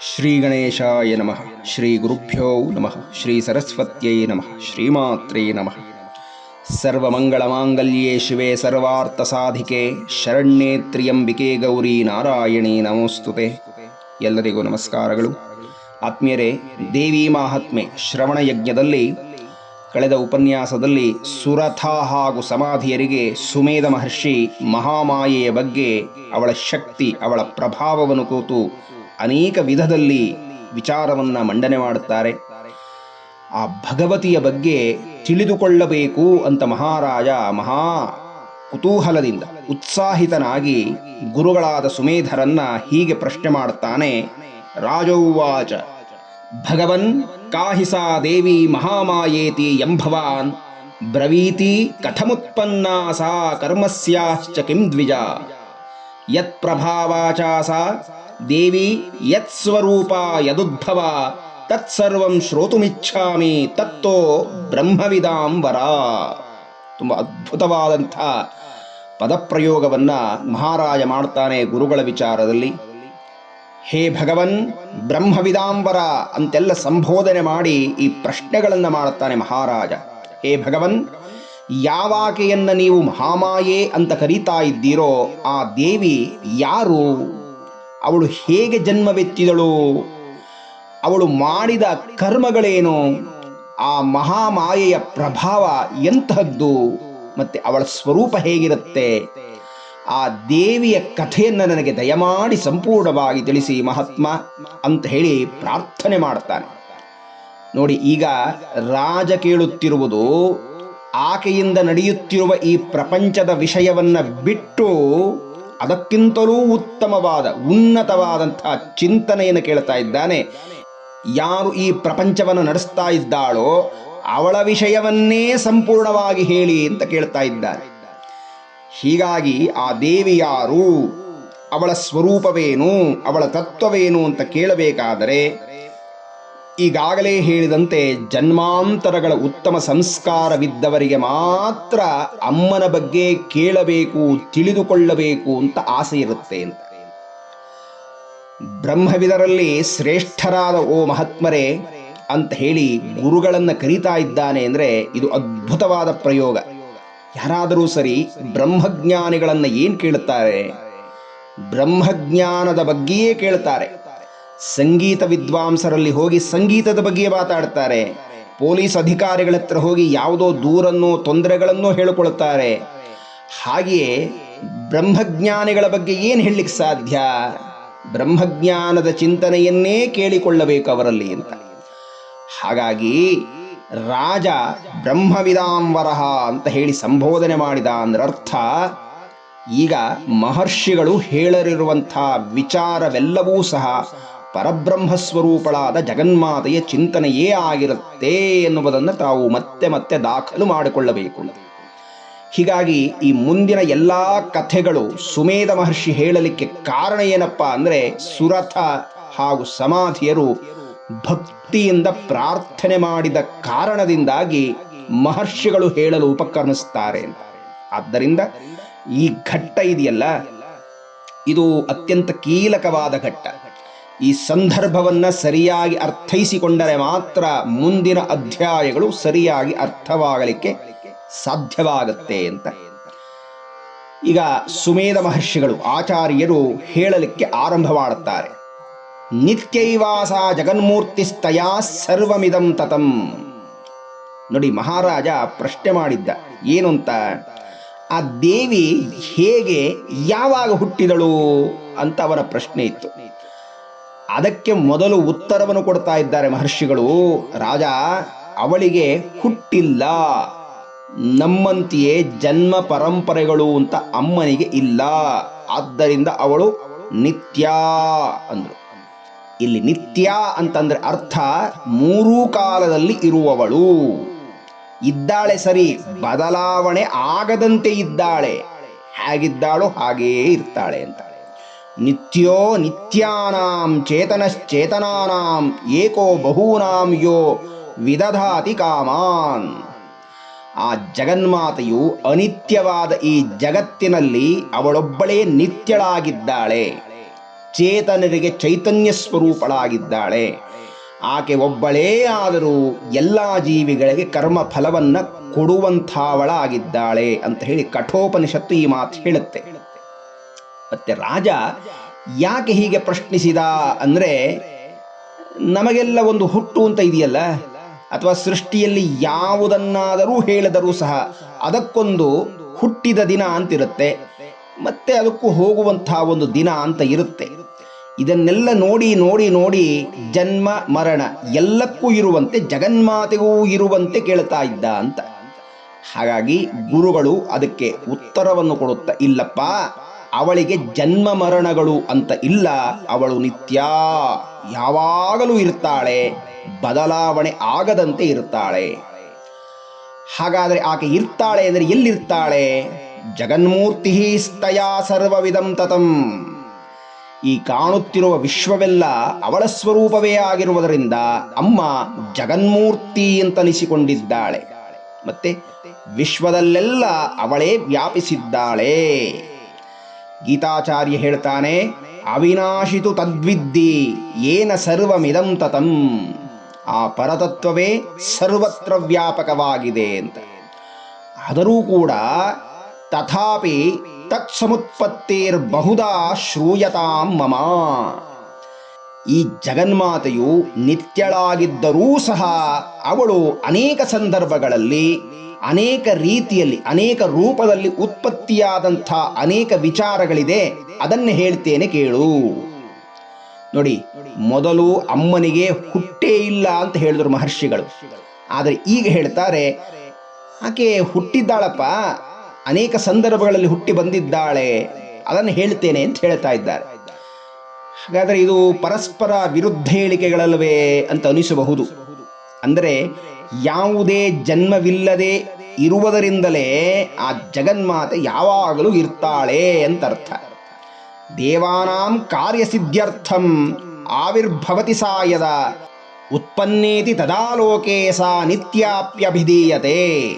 ಶ್ರೀ ಗಣೇಶಾಯ ನಮಃ ಶ್ರೀ ಗುರುಭ್ಯೋ ನಮಃ ಶ್ರೀ ಸರಸ್ವತ್ಯೈ ನಮಃ ಶ್ರೀಮಾತ್ರೇ ನಮಃ ಸರ್ವಮಂಗಳಮಾಂಗಲ್ಯೇ ಶಿವೆ ಸರ್ವಾರ್ಥಸಾಧಿಕೆ ಶರಣ್ಯೇ ತ್ರಿಯಂಬಿಕೆ ಗೌರಿ ನಾರಾಯಣಿ ನಮೋಸ್ತುತೆ ಎಲ್ಲರಿಗೂ ನಮಸ್ಕಾರಗಳು. ಆತ್ಮೀಯರೇ, ದೇವಿ ಮಾಹಾತ್ಮೆ ಶ್ರವಣ ಯಜ್ಞದಲ್ಲಿ ಕಳೆದ ಉಪನ್ಯಾಸದಲ್ಲಿ ಸುರಥ ಹಾಗೂ ಸಮಾಧಿಯರಿಗೆ ಸುಮೇಧ ಮಹರ್ಷಿ ಮಹಾಮಾಯೆಯ ಬಗ್ಗೆ ಅವಳ ಶಕ್ತಿ, ಅವಳ ಪ್ರಭಾವವನ್ನು ಕೂತು ಅನೇಕ ವಿಧದಲ್ಲಿ ವಿಚಾರವನ್ನು ಮಂಡನೆ ಮಾಡುತ್ತಾರೆ. ಆ ಭಗವತಿಯ ಬಗ್ಗೆ ತಿಳಿದುಕೊಳ್ಳಬೇಕು ಅಂತ ಮಹಾರಾಜ ಮಹಾ ಕುತೂಹಲದಿಂದ ಉತ್ಸಾಹಿತನಾಗಿ ಗುರುಗಳಾದ ಸುಮೇಧರನ್ನ ಹೀಗೆ ಪ್ರಶ್ನೆ ಮಾಡುತ್ತಾನೆ. ರಾಜೌವಾಚ, ಭಗವನ್ ಕಾಹಿಸಾ ದೇವಿ ಮಹಾಮಾಯೇತಿ ಎಂಭವಾನ್, ಬ್ರವೀತಿ ಕಥಮುತ್ಪನ್ನಾ ಸಾ ಕರ್ಮಸ್ಯಾಶ್ಚ ಕಿಂ ದ್ವಿಜ ಯತ್ ಪ್ರಭಾವಾಚಾ ಸಾ ದೇವಿ ಯತ್ ಸ್ವರೂಪ ಯದುದ್ಭವ, ತತ್ಸರ್ವಂ ಶ್ರೋತುಮಿಚ್ಛಾಮಿ ತತ್ತೋ ಬ್ರಹ್ಮವಿದಾಂ ವರ ತುಂಬ ಅದ್ಭುತವಾದಂಥ ಪದಪ್ರಯೋಗವನ್ನ ಮಹಾರಾಜ ಮಾಡ್ತಾನೆ ಗುರುಗಳ ವಿಚಾರದಲ್ಲಿ. ಹೇ ಭಗವನ್, ಬ್ರಹ್ಮವಿದಾಂಬರ ಅಂತೆಲ್ಲ ಸಂಬೋಧನೆ ಮಾಡಿ ಈ ಪ್ರಶ್ನೆಗಳನ್ನು ಮಾಡುತ್ತಾನೆ ಮಹಾರಾಜ. ಹೇ ಭಗವನ್ ಯಾವಾಕೆಯನ್ನು ನೀವು ಮಹಾಮಾಯೆ ಅಂತ ಕರೀತಾ ಇದ್ದೀರೋ ಆ ದೇವಿ ಯಾರು? ಅವಳು ಹೇಗೆ ಜನ್ಮವೆತ್ತಿದಳು? ಅವಳು ಮಾಡಿದ ಕರ್ಮಗಳೇನು? ಆ ಮಹಾಮಾಯೆಯ ಪ್ರಭಾವ ಎಂತಹದ್ದು? ಮತ್ತೆ ಅವಳ ಸ್ವರೂಪ ಹೇಗಿರುತ್ತೆ? ಆ ದೇವಿಯ ಕಥೆಯನ್ನು ನನಗೆ ದಯಮಾಡಿ ಸಂಪೂರ್ಣವಾಗಿ ತಿಳಿಸಿ ಮಹಾತ್ಮ ಅಂತ ಹೇಳಿ ಪ್ರಾರ್ಥನೆ ಮಾಡ್ತಾನೆ. ನೋಡಿ, ಈಗ ರಾಜ ಕೇಳುತ್ತಿರುವುದು ಆಕೆಯಿಂದ ನಡೆಯುತ್ತಿರುವ ಈ ಪ್ರಪಂಚದ ವಿಷಯವನ್ನ ಬಿಟ್ಟು ಅದಕ್ಕಿಂತಲೂ ಉತ್ತಮವಾದ ಉನ್ನತವಾದಂತಹ ಚಿಂತನೆಯನ್ನು ಕೇಳ್ತಾ ಇದ್ದಾನೆ. ಯಾರು ಈ ಪ್ರಪಂಚವನ್ನು ನಡೆಸ್ತಾ ಇದ್ದಾಳೋ ಅವಳ ವಿಷಯವನ್ನೇ ಸಂಪೂರ್ಣವಾಗಿ ಹೇಳಿ ಅಂತ ಕೇಳ್ತಾ ಇದ್ದಾನೆ. ಹೀಗಾಗಿ ಆ ದೇವಿ ಯಾರು? ಅವಳ ಸ್ವರೂಪವೇನು? ಅವಳ ತತ್ವವೇನು ಅಂತ ಕೇಳಬೇಕಾದರೆ ಈಗಾಗಲೇ ಹೇಳಿದಂತೆ ಜನ್ಮಾಂತರಗಳ ಉತ್ತಮ ಸಂಸ್ಕಾರವಿದ್ದವರಿಗೆ ಮಾತ್ರ ಅಮ್ಮನ ಬಗ್ಗೆ ಕೇಳಬೇಕು, ತಿಳಿದುಕೊಳ್ಳಬೇಕು ಅಂತ ಆಸೆ ಇರುತ್ತೆ ಅಂತ. ಬ್ರಹ್ಮವಿದರಲ್ಲಿ ಶ್ರೇಷ್ಠರಾದ ಓ ಮಹಾತ್ಮರೇ ಅಂತ ಹೇಳಿ ಗುರುಗಳನ್ನು ಕರೀತಾ ಇದ್ದಾನೆ ಅಂದರೆ ಇದು ಅದ್ಭುತವಾದ ಪ್ರಯೋಗ. ಯಾರಾದರೂ ಸರಿ ಬ್ರಹ್ಮಜ್ಞಾನಿಗಳನ್ನು ಏನು ಕೇಳುತ್ತಾರೆ? ಬ್ರಹ್ಮಜ್ಞಾನದ ಬಗ್ಗೆಯೇ ಕೇಳ್ತಾರೆ ಸಂಗೀತ ವಿದ್ವಾಂಸರಲ್ಲಿ ಹೋಗಿ ಸಂಗೀತದ ಬಗ್ಗೆ ಮಾತಾಡ್ತಾರೆ. ಪೊಲೀಸ್ ಅಧಿಕಾರಿಗಳ ಹತ್ರ ಹೋಗಿ ಯಾವುದೋ ದೂರನ್ನು ತೊಂದರೆಗಳನ್ನು ಹೇಳಿಕೊಳ್ಳುತ್ತಾರೆ. ಹಾಗೆಯೇ ಬ್ರಹ್ಮಜ್ಞಾನಿಗಳ ಬಗ್ಗೆ ಏನು ಹೇಳಲಿಕ್ಕೆ ಸಾಧ್ಯ? ಬ್ರಹ್ಮಜ್ಞಾನದ ಚಿಂತನೆಯನ್ನೇ ಕೇಳಿಕೊಳ್ಳಬೇಕು ಅವರಲ್ಲಿ ಅಂತ. ಹಾಗಾಗಿ ರಾಜ ಬ್ರಹ್ಮವಿದಾಂವರಹ ಅಂತ ಹೇಳಿ ಸಂಬೋಧನೆ ಮಾಡಿದ ಅಂದ್ರೆ ಅರ್ಥ ಈಗ ಮಹರ್ಷಿಗಳು ಹೇಳರಿರುವಂಥ ವಿಚಾರವೆಲ್ಲವೂ ಸಹ ಪರಬ್ರಹ್ಮ ಸ್ವರೂಪಳಾದ ಜಗನ್ಮಾತೆಯ ಚಿಂತನೆಯೇ ಆಗಿರುತ್ತೆ ಎನ್ನುವುದನ್ನು ತಾವು ಮತ್ತೆ ಮತ್ತೆ ದಾಖಲು ಮಾಡಿಕೊಳ್ಳಬೇಕು ಹೀಗಾಗಿ ಈ ಮುಂದಿನ ಎಲ್ಲ ಕಥೆಗಳು ಸುಮೇಧ ಮಹರ್ಷಿ ಹೇಳಲಿಕ್ಕೆ ಕಾರಣ ಏನಪ್ಪ ಅಂದರೆ ಸುರಥ ಹಾಗೂ ಸಮಾಧಿಯರು ಭಕ್ತಿಯಿಂದ ಪ್ರಾರ್ಥನೆ ಮಾಡಿದ ಕಾರಣದಿಂದಾಗಿ ಮಹರ್ಷಿಗಳು ಹೇಳಲು ಉಪಕ್ರಮಿಸುತ್ತಾರೆ ಅಂತ. ಆದ್ದರಿಂದ ಈ ಘಟ್ಟ ಇದೆಯಲ್ಲ, ಇದು ಅತ್ಯಂತ ಕೀಲಕವಾದ ಘಟ್ಟ. ಈ ಸಂದರ್ಭವನ್ನು ಸರಿಯಾಗಿ ಅರ್ಥೈಸಿಕೊಂಡರೆ ಮಾತ್ರ ಮುಂದಿನ ಅಧ್ಯಾಯಗಳು ಸರಿಯಾಗಿ ಅರ್ಥವಾಗಲಿಕ್ಕೆ ಸಾಧ್ಯವಾಗುತ್ತೆ ಅಂತ. ಈಗ ಸುಮೇಧ ಮಹರ್ಷಿಗಳು, ಆಚಾರ್ಯರು ಹೇಳಲಿಕ್ಕೆ ಆರಂಭ ಮಾಡುತ್ತಾರೆ ನಿತ್ಯೈವಾಸ ಜಗನ್ಮೂರ್ತಿಸ್ತಯಾ ಸರ್ವಮಿದಂ ತತಂ. ನೋಡಿ, ಮಹಾರಾಜ ಪ್ರಶ್ನೆ ಮಾಡಿದ್ದ ಏನು ಅಂತ ಆ ದೇವಿ ಹೇಗೆ ಯಾವಾಗ ಹುಟ್ಟಿದಳು ಅಂತ ಅವರ ಪ್ರಶ್ನೆ ಇತ್ತು. ಅದಕ್ಕೆ ಮೊದಲು ಉತ್ತರವನ್ನು ಕೊಡ್ತಾ ಇದ್ದಾರೆ ಮಹರ್ಷಿಗಳು. ರಾಜ, ಅವಳಿಗೆ ಹುಟ್ಟಿಲ್ಲ. ನಮ್ಮಂತೆಯೇ ಜನ್ಮ ಪರಂಪರೆಗಳು ಅಂತ ಅಮ್ಮನಿಗೆ ಇಲ್ಲ. ಆದ್ದರಿಂದ ಅವಳು ನಿತ್ಯ ಅಂದ್ರು. ಇಲ್ಲಿ ನಿತ್ಯ ಅಂತಂದ್ರೆ ಅರ್ಥ ಮೂರೂ ಕಾಲದಲ್ಲಿ ಇರುವವಳು. ಇದ್ದಾಳೆ ಸರಿ, ಬದಲಾವಣೆ ಆಗದಂತೆ ಇದ್ದಾಳೆ. ಹೇಗಿದ್ದಾಳೋ ಹಾಗೆಯೇ ಇರ್ತಾಳೆ ಅಂತ. ನಿತ್ಯೋ ನಿತ್ಯಾನಾಂ ಚೇತನಶ್ಚೇತನಾನಾಂ ಏಕೋ ಬಹೂನಾಂ ಯೋ ವಿದಧಾತಿ ಕಾಮಾನ್ ಆ ಜಗನ್ಮಾತೆಯು ಅನಿತ್ಯವಾದ ಈ ಜಗತ್ತಿನಲ್ಲಿ ಅವಳೊಬ್ಬಳೇ ನಿತ್ಯಳಾಗಿದ್ದಾಳೆ. ಚೇತನರಿಗೆ ಚೈತನ್ಯ ಸ್ವರೂಪಳಾಗಿದ್ದಾಳೆ. ಆಕೆ ಒಬ್ಬಳೇ ಆದರೂ ಎಲ್ಲ ಜೀವಿಗಳಿಗೆ ಕರ್ಮ ಫಲವನ್ನು ಕೊಡುವಂಥವಳಾಗಿದ್ದಾಳೆ ಅಂತ ಹೇಳಿ ಕಠೋಪನಿಷತ್ತು ಈ ಮಾತು ಹೇಳುತ್ತೆ. ಮತ್ತೆ ರಾಜ ಯಾಕೆ ಹೀಗೆ ಪ್ರಶ್ನಿಸಿದ ಅಂದರೆ, ನಮಗೆಲ್ಲ ಒಂದು ಹುಟ್ಟು ಅಂತ ಇದೆಯಲ್ಲ? ಅಥವಾ ಸೃಷ್ಟಿಯಲ್ಲಿ ಯಾವುದನ್ನಾದರೂ ಹೇಳಿದರೂ ಸಹ ಅದಕ್ಕೊಂದು ಹುಟ್ಟಿದ ದಿನ ಅಂತಿರುತ್ತೆ. ಮತ್ತೆ ಅದಕ್ಕೂ ಹೋಗುವಂತಹ ಒಂದು ದಿನ ಅಂತ ಇರುತ್ತೆ. ಇದನ್ನೆಲ್ಲ ನೋಡಿ ನೋಡಿ ನೋಡಿ ಜನ್ಮ, ಮರಣ ಎಲ್ಲಕ್ಕೂ ಇರುವಂತೆ, ಜಗನ್ಮಾತೆಗೂ ಇರುವಂತೆ ಕೇಳ್ತಾ ಇದ್ದ ಅಂತ. ಹಾಗಾಗಿ ಗುರುಗಳು ಅದಕ್ಕೆ ಉತ್ತರವನ್ನು ಕೊಡುತ್ತಾ, ಇಲ್ಲಪ್ಪ ಅವಳಿಗೆ ಜನ್ಮ ಮರಣಗಳು ಅಂತ ಇಲ್ಲ. ಅವಳು ನಿತ್ಯ ಯಾವಾಗಲೂ ಇರ್ತಾಳೆ, ಬದಲಾವಣೆ ಆಗದಂತೆ ಇರ್ತಾಳೆ. ಹಾಗಾದರೆ ಆಕೆ ಇರ್ತಾಳೆ ಅಂದರೆ ಎಲ್ಲಿರ್ತಾಳೆ? ಜಗನ್ಮೂರ್ತಿ ಸ್ತಯಾ ಸರ್ವವಿಧಂ ತತಂ. ಈ ಕಾಣುತ್ತಿರುವ ವಿಶ್ವವೆಲ್ಲ ಅವಳ ಸ್ವರೂಪವೇ ಆಗಿರುವುದರಿಂದ ಅಮ್ಮ ಜಗನ್ಮೂರ್ತಿ ಅಂತನಿಸಿಕೊಂಡಿದ್ದಾಳೆ. ಮತ್ತೆ ವಿಶ್ವದಲ್ಲೆಲ್ಲ ಅವಳೇ ವ್ಯಾಪಿಸಿದ್ದಾಳೆ. ಗೀತಾಚಾರ್ಯ ಹೇಳ್ತಾನೆ, ಅವಿನಾಶಿತು ತದ್ವಿದ್ದಿ ಏನ ಸರ್ವಮಿದಂ ತತಂ. ಆ ಪರತತ್ವವೇ ಸರ್ವತ್ರ ವ್ಯಾಪಕವಾಗಿದೆ ಅಂತ. ಆದರೂ ಕೂಡ ತಥಾಪಿ ತತ್ಸಮುತ್ಪತ್ತೇರ್ ಬಹುದಾ ಶ್ರೂಯತಾಂ ಮಮ. ಈ ಜಗನ್ಮಾತೆಯು ನಿತ್ಯಳಾಗಿದ್ದರೂ ಸಹ ಅವಳು ಅನೇಕ ಸಂದರ್ಭಗಳಲ್ಲಿ ಅನೇಕ ರೀತಿಯಲ್ಲಿ, ಅನೇಕ ರೂಪದಲ್ಲಿ ಉತ್ಪತ್ತಿಯಾದಂಥ ಅನೇಕ ವಿಚಾರಗಳಿದೆ. ಅದನ್ನು ಹೇಳ್ತೇನೆ ಕೇಳು. ನೋಡಿ, ಮೊದಲು ಅಮ್ಮನಿಗೆ ಹುಟ್ಟೇ ಇಲ್ಲ ಅಂತ ಹೇಳಿದ್ರು ಮಹರ್ಷಿಗಳು. ಆದರೆ ಈಗ ಹೇಳ್ತಾರೆ, ಆಕೆ ಹುಟ್ಟಿದ್ದಾಳಪ್ಪ, ಅನೇಕ ಸಂದರ್ಭಗಳಲ್ಲಿ ಹುಟ್ಟಿ ಬಂದಿದ್ದಾಳೆ. ಅದನ್ನು ಹೇಳ್ತೇನೆ ಅಂತ ಹೇಳ್ತಾ ಇದ್ದಾರೆ. ಹಾಗಾದರೆ ಇದು ಪರಸ್ಪರ ವಿರುದ್ಧ ಹೇಳಿಕೆಗಳಲ್ಲವೇ ಅಂತ ಅನಿಸಬಹುದು. ಅಂದರೆ ಯಾವುದೇ ಜನ್ಮವಿಲ್ಲದೆ ಇರುವುದರಿಂದಲೇ ಆ ಜಗನ್ಮಾತೆ ಯಾವಾಗಲೂ ಇರ್ತಾಳೆ ಅಂತ ಅರ್ಥ ದೇವಾನಾಂ ಕಾರ್ಯಸಿದ್ಧ್ಯರ್ಥಂ ಆವಿರ್ಭವತಿ ಸಾಯದ, ಉತ್ಪನ್ನೇತಿ ತದಾ ಲೋಕೆ ಸಾ ನಿತ್ಯಾಪ್ಯಭಿಧೀಯತೆ.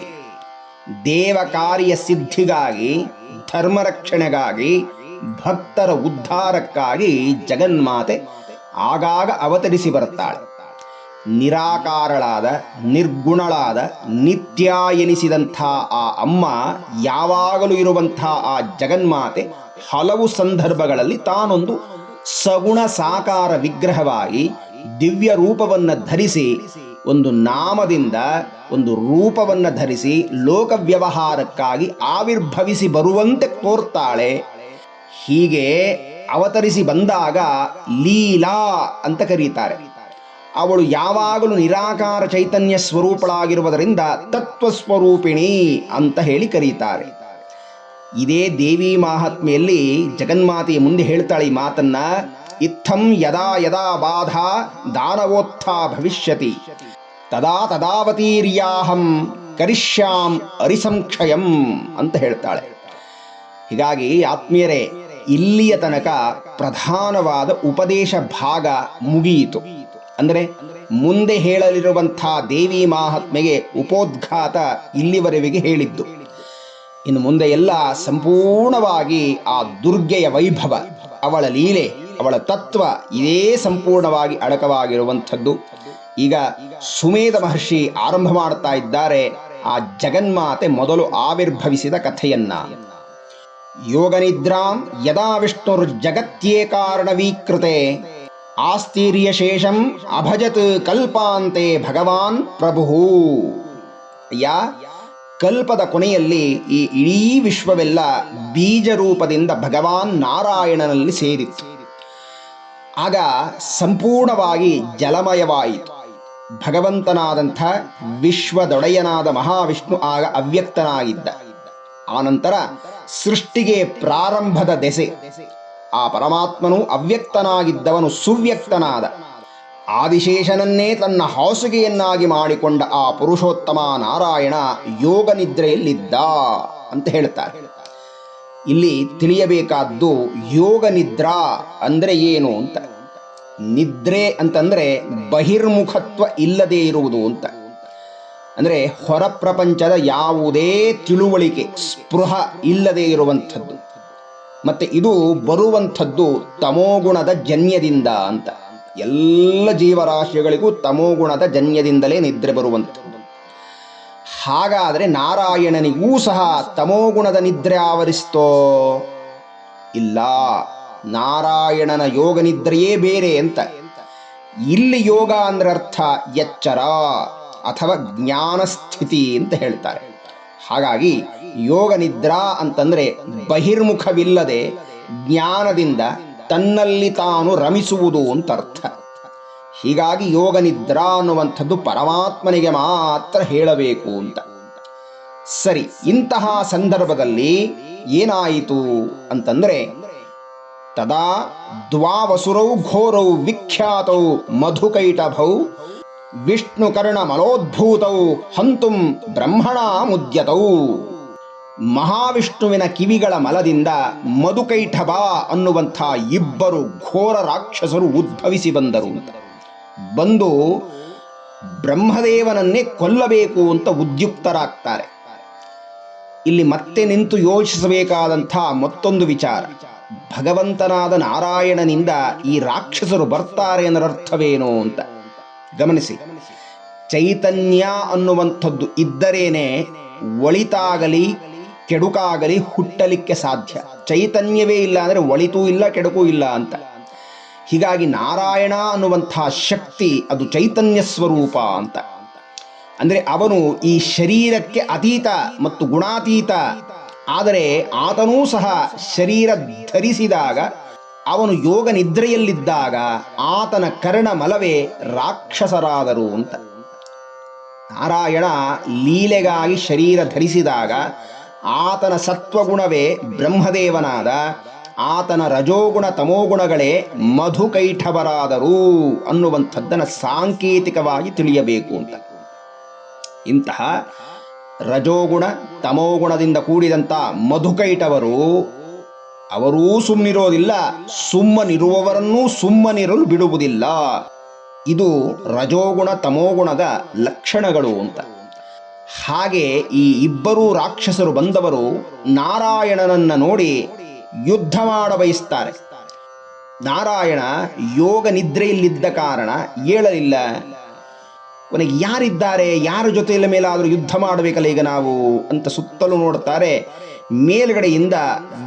ದೇವ ಕಾರ್ಯ ಸಿದ್ಧಿಗಾಗಿ ಧರ್ಮರಕ್ಷಣೆಗಾಗಿ, ಭಕ್ತರ ಉದ್ಧಾರಕ್ಕಾಗಿ ಜಗನ್ಮಾತೆ ಆಗಾಗ ಅವತರಿಸಿ ಬರುತ್ತಾಳೆ ನಿರಾಕಾರಳಾದ, ನಿರ್ಗುಣಳಾದ ನಿತ್ಯ ಎನಿಸಿದಂಥ ಆ ಅಮ್ಮ ಯಾವಾಗಲೂ ಇರುವಂಥ ಆ ಜಗನ್ಮಾತೆ ಹಲವು ಸಂದರ್ಭಗಳಲ್ಲಿ ತಾನೊಂದು ಸಗುಣ ಸಾಕಾರ ವಿಗ್ರಹವಾಗಿ ದಿವ್ಯ ರೂಪವನ್ನು ಧರಿಸಿ, ಒಂದು ನಾಮದಿಂದ ಒಂದು ರೂಪವನ್ನು ಧರಿಸಿ ಲೋಕ ವ್ಯವಹಾರಕ್ಕಾಗಿ ಆವಿರ್ಭವಿಸಿ ಬರುವಂತೆ ತೋರ್ತಾಳೆ. ಹೀಗೆ ಅವತರಿಸಿ ಬಂದಾಗ ಲೀಲಾ ಅಂತ ಕರೀತಾರೆ. ಅವಳು ಯಾವಾಗಲೂ ನಿರಾಕಾರ ಚೈತನ್ಯ ಸ್ವರೂಪಳಾಗಿರುವುದರಿಂದ ತತ್ವಸ್ವರೂಪಿಣಿ ಅಂತ ಹೇಳಿ ಕರೀತಾರೆ. ಇದೇ ದೇವಿ ಮಾಹಾತ್ಮೆಯಲ್ಲಿ ಜಗನ್ಮಾತೆಯ ಮುಂದೆ ಹೇಳ್ತಾಳೆ ಈ ಮಾತನ್ನ ಇತ್ತಂ ಯದಾ ಯದಾ ಬಾಧ ದಾನವೋತ್ಥ ಭವಿಷ್ಯತಿ, ತದಾ ತದಾವತೀರ್ಯಾಹಂ ಕರಿಷ್ಯಾಂ ಅರಿಸಂಕ್ಷಯಂ ಅಂತ ಹೇಳ್ತಾಳೆ. ಹೀಗಾಗಿ ಆತ್ಮೀಯರೇ, ಇಲ್ಲಿಯ ತನಕ ಪ್ರಧಾನವಾದ ಉಪದೇಶ ಭಾಗ ಮುಗಿಯಿತು. ಅಂದರೆ ಮುಂದೆ ಹೇಳಲಿರುವಂಥ ದೇವಿ ಮಾಹಾತ್ಮೆಗೆ ಉಪೋದ್ಘಾತ ಇಲ್ಲಿವರೆವಿಗೆ ಹೇಳಿದ್ದು. ಇನ್ನು ಮುಂದೆ ಎಲ್ಲ ಸಂಪೂರ್ಣವಾಗಿ ಆ ದುರ್ಗೆಯ ವೈಭವ, ಅವಳ ಲೀಲೆ, ಅವಳ ತತ್ವ ಇದೇ ಸಂಪೂರ್ಣವಾಗಿ ಅಡಕವಾಗಿರುವಂಥದ್ದು. ಈಗ ಸುಮೇಧ ಮಹರ್ಷಿ ಆರಂಭ ಮಾಡ್ತಾ ಇದ್ದಾರೆ ಆ ಜಗನ್ಮಾತೆ ಮೊದಲು ಆವಿರ್ಭವಿಸಿದ ಕಥೆಯನ್ನ. ಯೋಗನಿದ್ರಾಂ ಯದಾ ವಿಷ್ಣುರ್ಜಗತ್ಯೇಕಾರಣವೀಕೃತೆ ಆಸ್ತೀರ್ಯಶೇಷಂ ಅಭಜತ್ ಕಲ್ಪಾಂತೆ ಭಗವಾನ್ ಪ್ರಭು ಅಯ್ಯ, ಕಲ್ಪದ ಕೊನೆಯಲ್ಲಿ ಈ ಇಡೀ ವಿಶ್ವವೆಲ್ಲ ಬೀಜ ರೂಪದಿಂದ ಭಗವಾನ್ ನಾರಾಯಣನಲ್ಲಿ ಸೇರಿತ್ತು. ಆಗ ಸಂಪೂರ್ಣವಾಗಿ ಜಲಮಯವಾಯಿತು. ಭಗವಂತನಾದಂಥ ವಿಶ್ವದೊಡೆಯನಾದ ಮಹಾವಿಷ್ಣು ಆಗ ಅವ್ಯಕ್ತನಾಗಿದ್ದ. ಆನಂತರ ಸೃಷ್ಟಿಗೆ ಪ್ರಾರಂಭದ ದೆಸೆ. ಆ ಪರಮಾತ್ಮನು ಅವ್ಯಕ್ತನಾಗಿದ್ದವನು ಸುವ್ಯಕ್ತನಾದ. ಆದಿಶೇಷನನ್ನೇ ತನ್ನ ಹಾಸುಗೆಯನ್ನಾಗಿ ಮಾಡಿಕೊಂಡ ಆ ಪುರುಷೋತ್ತಮ ನಾರಾಯಣ ಯೋಗ ನಿದ್ರೆಯಲ್ಲಿದ್ದ ಅಂತ ಹೇಳ್ತಾರೆ. ಇಲ್ಲಿ ತಿಳಿಯಬೇಕಾದ್ದು ಯೋಗ ನಿದ್ರಾ ಅಂದರೆ ಏನು ಅಂತ. ನಿದ್ರೆ ಅಂತಂದ್ರೆ ಬಹಿರ್ಮುಖತ್ವ ಇಲ್ಲದೇ ಇರುವುದು ಅಂತ. ಅಂದರೆ ಹೊರ ಪ್ರಪಂಚದ ಯಾವುದೇ ತಿಳುವಳಿಕೆ, ಸ್ಪೃಹ ಇಲ್ಲದೆ ಇರುವಂಥದ್ದು. ಮತ್ತೆ ಇದು ಬರುವಂಥದ್ದು ತಮೋಗುಣದ ಜನ್ಯದಿಂದ ಅಂತ. ಎಲ್ಲ ಜೀವರಾಶಿಗಳಿಗೂ ತಮೋಗುಣದ ಜನ್ಯದಿಂದಲೇ ನಿದ್ರೆ ಬರುವಂಥದ್ದು. ಹಾಗಾದರೆ ನಾರಾಯಣನಿಗೂ ಸಹ ತಮೋಗುಣದ ನಿದ್ರೆ ಆವರಿಸ್ತೋ? ಇಲ್ಲ. ನಾರಾಯಣನ ಯೋಗ ನಿದ್ರೆಯೇ ಬೇರೆ ಅಂತ. ಇಲ್ಲಿ ಯೋಗ ಅಂದ್ರೆ ಅರ್ಥ ಎಚ್ಚರ ಅಥವಾ ಜ್ಞಾನ ಸ್ಥಿತಿ ಅಂತ ಹೇಳ್ತಾರೆ. ಹಾಗಾಗಿ ಯೋಗ ನಿದ್ರಾ ಅಂತಂದ್ರೆ ಬಹಿರ್ಮುಖವಿಲ್ಲದೆ ಜ್ಞಾನದಿಂದ ತನ್ನಲ್ಲಿ ತಾನು ರಮಿಸುವುದು ಅಂತ ಅರ್ಥ ಹೀಗಾಗಿ ಯೋಗ ನಿದ್ರಾ ಅನ್ನುವಂಥದ್ದು ಪರಮಾತ್ಮನಿಗೆ ಮಾತ್ರ ಹೇಳಬೇಕು ಅಂತ. ಸರಿ, ಇಂತಹ ಸಂದರ್ಭದಲ್ಲಿ ಏನಾಯಿತು ಅಂತಂದ್ರೆ ತದಾ ದ್ವಾವಸುರೌ ಘೋರೌ ವಿಖ್ಯಾತೌ ಮಧುಕೈಟಭೌ ವಿಷ್ಣುಕರ್ಣ ಮಲೋದ್ಭೂತೌ ಹಂತುಂ ಬ್ರಹ್ಮಣ ಮುದ್ಯತೌ ಮಹಾವಿಷ್ಣುವಿನ ಕಿವಿಗಳ ಮಲದಿಂದ ಮಧುಕೈಠಬ ಅನ್ನುವಂಥ ಇಬ್ಬರು ಘೋರ ರಾಕ್ಷಸರು ಉದ್ಭವಿಸಿ ಬಂದರು ಅಂತ. ಬಂದು ಬ್ರಹ್ಮದೇವನನ್ನೇ ಕೊಲ್ಲಬೇಕು ಅಂತ ಉದ್ಯುಕ್ತರಾಗ್ತಾರೆ. ಇಲ್ಲಿ ಮತ್ತೆ ನಿಂತು ಯೋಚಿಸಬೇಕಾದಂಥ ಮತ್ತೊಂದು ವಿಚಾರ. ಭಗವಂತನಾದ ನಾರಾಯಣನಿಂದ ಈ ರಾಕ್ಷಸರು ಬರ್ತಾರೆ ಅನ್ನೋ ಅರ್ಥವೇನು ಅಂತ. ಗಮನಿಸಿ. ಚೈತನ್ಯ ಅನ್ನುವಂಥದ್ದು ಇದ್ದರೇನೆ ಒಳಿತಾಗಲಿ ಕೆಡುಕಾಗಲಿ ಹುಟ್ಟಲಿಕ್ಕೆ ಸಾಧ್ಯ. ಚೈತನ್ಯವೇ ಇಲ್ಲ ಅಂದರೆ ಒಳಿತೂ ಇಲ್ಲ, ಕೆಡುಕೂ ಇಲ್ಲ ಅಂತ. ಹೀಗಾಗಿ ನಾರಾಯಣ ಅನ್ನುವಂಥ ಶಕ್ತಿ ಅದು ಚೈತನ್ಯ ಸ್ವರೂಪ ಅಂತ. ಅಂದರೆ ಅವನು ಈ ಶರೀರಕ್ಕೆ ಅತೀತ ಮತ್ತು ಗುಣಾತೀತ. ಆದರೆ ಆತನೂ ಸಹ ಶರೀರ ಧರಿಸಿದಾಗ, ಅವನು ಯೋಗ ನಿದ್ರೆಯಲ್ಲಿದ್ದಾಗ ಆತನ ಕರ್ಣ ಮಲವೇ ರಾಕ್ಷಸರಾದರು ಅಂತ. ನಾರಾಯಣ ಲೀಲೆಗಾಗಿ ಶರೀರ ಧರಿಸಿದಾಗ ಆತನ ಸತ್ವಗುಣವೇ ಬ್ರಹ್ಮದೇವನಾದ, ಆತನ ರಜೋಗುಣ ತಮೋಗುಣಗಳೇ ಮಧುಕೈಠವರಾದರು ಅನ್ನುವಂಥದ್ದನ್ನು ಸಾಂಕೇತಿಕವಾಗಿ ತಿಳಿಯಬೇಕು ಅಂತ. ಇಂತಹ ರಜೋಗುಣ ತಮೋಗುಣದಿಂದ ಕೂಡಿದಂಥ ಮಧುಕೈಟವರು ಅವರೂ ಸುಮ್ಮನಿರೋದಿಲ್ಲ ಸುಮ್ಮನಿರುವವರನ್ನೂ ಸುಮ್ಮನಿರಲು ಬಿಡುವುದಿಲ್ಲ. ಇದು ರಜೋಗುಣ ತಮೋಗುಣದ ಲಕ್ಷಣಗಳು ಅಂತ. ಹಾಗೆ ಈ ಇಬ್ಬರೂ ರಾಕ್ಷಸರು ಬಂದವರು ನಾರಾಯಣನನ್ನು ನೋಡಿ ಯುದ್ಧ ಮಾಡ ಬಯಸ್ತಾರೆ ನಾರಾಯಣ ಯೋಗ ನಿದ್ರೆಯಲ್ಲಿದ್ದ ಕಾರಣ ಏಳಲಿಲ್ಲ. ಕೊನೆಗೆ ಯಾರಿದ್ದಾರೆ? ಯಾರ ಜೊತೆಯಲ್ಲ ಮೇಲಾದರೂ ಯುದ್ಧ ಮಾಡಬೇಕಲ್ಲ ಈಗ ನಾವು ಅಂತ ಸುತ್ತಲೂ ನೋಡ್ತಾರೆ. ಮೇಲ್ಗಡೆಯಿಂದ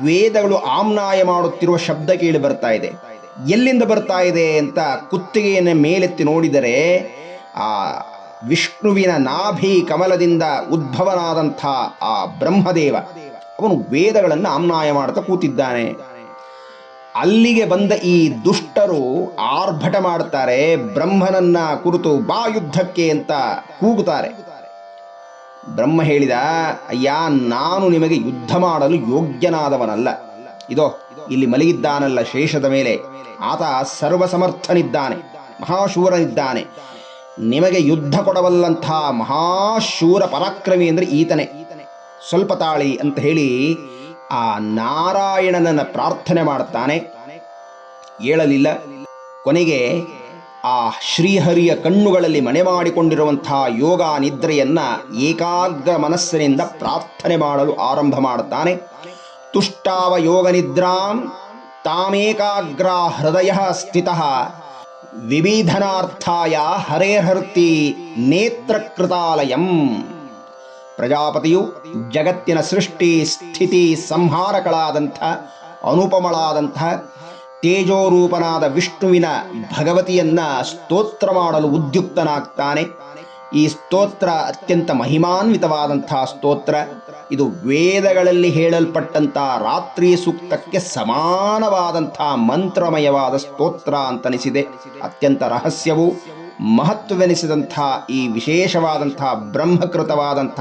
ವೇದಗಳು ಆಮ್ನಾಯ ಮಾಡುತ್ತಿರುವ ಶಬ್ದ ಕೇಳಿ ಬರ್ತಾ ಇದೆ. ಎಲ್ಲಿಂದ ಬರ್ತಾ ಇದೆ ಅಂತ ಕುತ್ತಿಗೆಯನ್ನು ಮೇಲೆತ್ತಿ ನೋಡಿದರೆ ಆ ವಿಷ್ಣುವಿನ ನಾಭಿ ಕಮಲದಿಂದ ಉದ್ಭವನಾದಂಥ ಆ ಬ್ರಹ್ಮದೇವ, ಅವನು ವೇದಗಳನ್ನು ಆಮ್ನಾಯ ಮಾಡ್ತಾ ಕೂತಿದ್ದಾನೆ. ಅಲ್ಲಿಗೆ ಬಂದ ಈ ದುಷ್ಟರು ಆರ್ಭಟ ಮಾಡ್ತಾರೆ, ಬ್ರಹ್ಮನನ್ನ ಕುರಿತು ಬಾ ಯುದ್ಧಕ್ಕೆ ಅಂತ ಕೂಗುತ್ತಾರೆ. ಬ್ರಹ್ಮ ಹೇಳಿದ, ಅಯ್ಯ, ನಾನು ನಿಮಗೆ ಯುದ್ಧ ಮಾಡಲು ಯೋಗ್ಯನಾದವನಲ್ಲ. ಇದೋ, ಇಲ್ಲಿ ಮಲಗಿದ್ದಾನಲ್ಲ ಶೇಷದ ಮೇಲೆ. ಆತ ಸರ್ವಸಮರ್ಥನಿದ್ದಾನೆ, ಮಹಾಶೂರನಿದ್ದಾನೆ. ನಿಮಗೆ ಯುದ್ಧ ಕೊಡಬಲ್ಲಂಥ ಮಹಾಶೂರ ಪರಾಕ್ರಮಿ ಅಂದರೆ ಈತನೇ. ಸ್ವಲ್ಪ ತಾಳಿ ಅಂತ ಹೇಳಿ ಆ ನಾರಾಯಣನನ್ನು ಪ್ರಾರ್ಥನೆ ಮಾಡ್ತಾನೆ. ಏಳಲಿಲ್ಲ. ಕೊನೆಗೆ ಆ ಶ್ರೀಹರಿಯ ಕಣ್ಣುಗಳಲ್ಲಿ ಮನೆ ಮಾಡಿಕೊಂಡಿರುವಂತಹ ಯೋಗ ನಿದ್ರೆಯನ್ನ ಏಕಾಗ್ರ ಮನಸ್ಸಿನಿಂದ ಪ್ರಾರ್ಥನೆ ಮಾಡಲು ಆರಂಭ ಮಾಡುತ್ತಾನೆ ತುಷ್ಟಾವ ಯೋಗ ನಿದ್ರಾಂ ತಾಮೇಕಾಗ್ರ ಹೃದಯ ಸ್ಥಿತ ವಿವಿಧನಾರ್ಥಾಯ ಹರೇಹರ್ತಿ ನೇತ್ರಕೃತಾಲಯಂ ಪ್ರಜಾಪತಿಯು ಜಗತ್ತಿನ ಸೃಷ್ಟಿ ಸ್ಥಿತಿ ಸಂಹಾರಕಳಾದಂಥ ಅನುಪಮಳಾದಂಥ ತೇಜೋರೂಪನಾದ ವಿಷ್ಣುವಿನ ಭಗವತಿಯನ್ನ ಸ್ತೋತ್ರ ಮಾಡಲು ಉದ್ಯುಕ್ತನಾಗ್ತಾನೆ ಈ ಸ್ತೋತ್ರ ಅತ್ಯಂತ ಮಹಿಮಾನ್ವಿತವಾದಂತಹ ಸ್ತೋತ್ರ. ಇದು ವೇದಗಳಲ್ಲಿ ಹೇಳಲ್ಪಟ್ಟಂಥ ರಾತ್ರಿ ಸೂಕ್ತಕ್ಕೆ ಸಮಾನವಾದಂಥ ಮಂತ್ರಮಯವಾದ ಸ್ತೋತ್ರ ಅಂತನಿಸಿದೆ. ಅತ್ಯಂತ ರಹಸ್ಯವು, ಮಹತ್ವವೆನಿಸಿದಂಥ ಈ ವಿಶೇಷವಾದಂಥ ಬ್ರಹ್ಮಕೃತವಾದಂಥ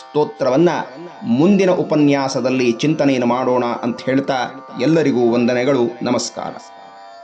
ಸ್ತೋತ್ರವನ್ನು ಮುಂದಿನ ಉಪನ್ಯಾಸದಲ್ಲಿ ಚಿಂತನೆಯನ್ನು ಮಾಡೋಣ ಅಂತ ಹೇಳ್ತಾ ಎಲ್ಲರಿಗೂ ವಂದನೆಗಳು, ನಮಸ್ಕಾರ.